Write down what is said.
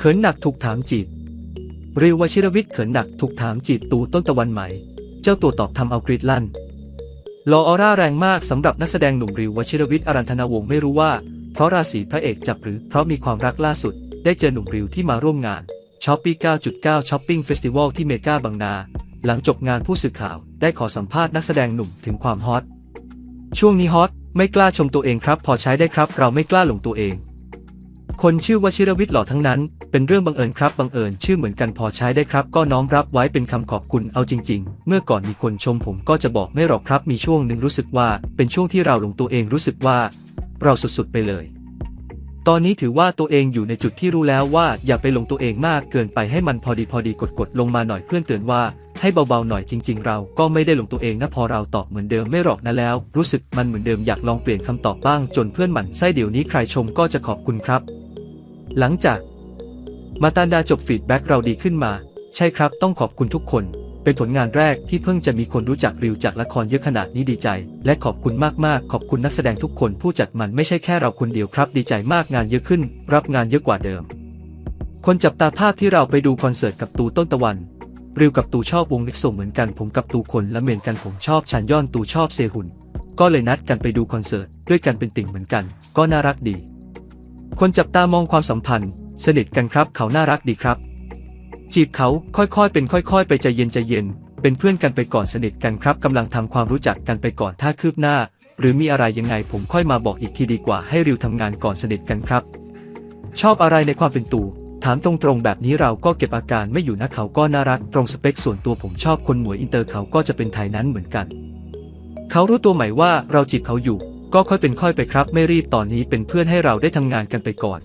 เขินหนักถูกถามจีบริววชิรวิทย์เขินหนักถูกถามจีบตูต้นตะวันไหม เจ้าตัวตอบทำเอากรีดลั่นรอออร่าแรงมากสำหรับนักแสดงหนุ่มริววชิรวิทย์อรันธนาวงศ์ไม่รู้ว่า เพราะราศีพระเอกจับหรือเพราะมีความรักล่าสุด ได้เจอหนุ่มริวที่มาร่วมงานช้อปปี้ 9.9 ช้อปปิ้งเฟสติวัลที่เมกาบางนา หลังจบงานผู้สื่อข่าว ได้ขอสัมภาษณ์นักแสดงหนุ่มถึงความฮอต ช่วงนี้ฮอต ไม่กล้าชมตัวเองครับ พอใช้ได้ครับ เราไม่กล้าหลงตัวเอง คนชื่อวชิรวิทย์หล่อทั้งนั้น เป็นเรื่องบังเอิญครับบังเอิญชื่อเหมือนกันพอใช้ได้ครับ ก็น้อมรับไว้เป็นคำขอบคุณเอาจริง ๆ เมื่อก่อนมีคนชมผมก็จะบอกไม่หรอกครับ มีช่วงหนึ่งรู้สึกว่าเป็นช่วงที่เราหลงตัวเองรู้สึกว่า เราสุดๆไปเลย ตอนนี้ถือว่าตัวเองอยู่ในจุดที่รู้แล้วว่าอย่าไปลงตัวเองมากเกินไปให้มันพอดีพอดีกดกดๆลงมาหน่อยเพื่อนเตือนว่า ให้เบาๆหน่อยจริง ๆ เราก็ไม่ได้ลงตัวเองนะพอเราตอบเหมือนเดิมไม่หรอกนะแล้ว รู้สึกมันเหมือนเดิมอยากลองเปลี่ยนคำตอบบ้างจนเพื่อนหมั่นไส้เดี๋ยวนี้ใครชมก็จะขอบคุณครับ หลังจาก มาตานดาจบฟีดแบ็กเราดีขึ้นมา ใช่ครับต้องขอบคุณทุกคน เป็นผลงานแรกที่เพิ่งจะมีคนรู้จักริวจากละครเยอะขนาดนี้ดีใจ และขอบคุณมากๆ ขอบคุณนักแสดงทุกคนผู้จัดมันไม่ใช่แค่เราคนเดียวครับ ดีใจมากงานเยอะขึ้น รับงานเยอะกว่าเดิม คนจับตาภาพที่เราไปดูคอนเสิร์ตกับตูต้นตะวันริวกับตูชอบวงเล็กส่งเหมือนกันผมกับตูคนละเหมือนกันผมชอบชันย่อนตูชอบเซฮุนก็เลยนัดกันไปดูคอนเสิร์ตด้วยกันเป็นติ่งเหมือนกัน ก็น่ารักดี คนจับตามองความสัมพันธ์ สนิทกันครับ เขาน่ารักดีครับ จีบเขาค่อยๆ เป็นค่อย ๆ ไปใจเย็นใจเย็น เป็นเพื่อนกันไปก่อนสนิทกันครับกำลังทำความรู้จักกันไปก่อนถ้าคืบหน้า หรือมีอะไรยังไงผมค่อยมาบอกอีกทีดีกว่าให้ริวทำงานก่อนสนิทกันครับ ชอบอะไรในความเป็นตูถามตรงๆ แบบนี้เราก็เก็บอาการไม่อยู่นะเขาก็น่ารักตรงสเปคส่วนตัวผมชอบคนหมวยอินเตอร์เขาก็จะเป็นไทยนั้นเหมือนกัน เขารู้ตัวไหมว่าเราจีบเขาอยู่ ก็ค่อยเป็นค่อยไปครับ ไม่รีบตอนนี้เป็นเพื่อนให้เราได้ทำงานกันไปก่อน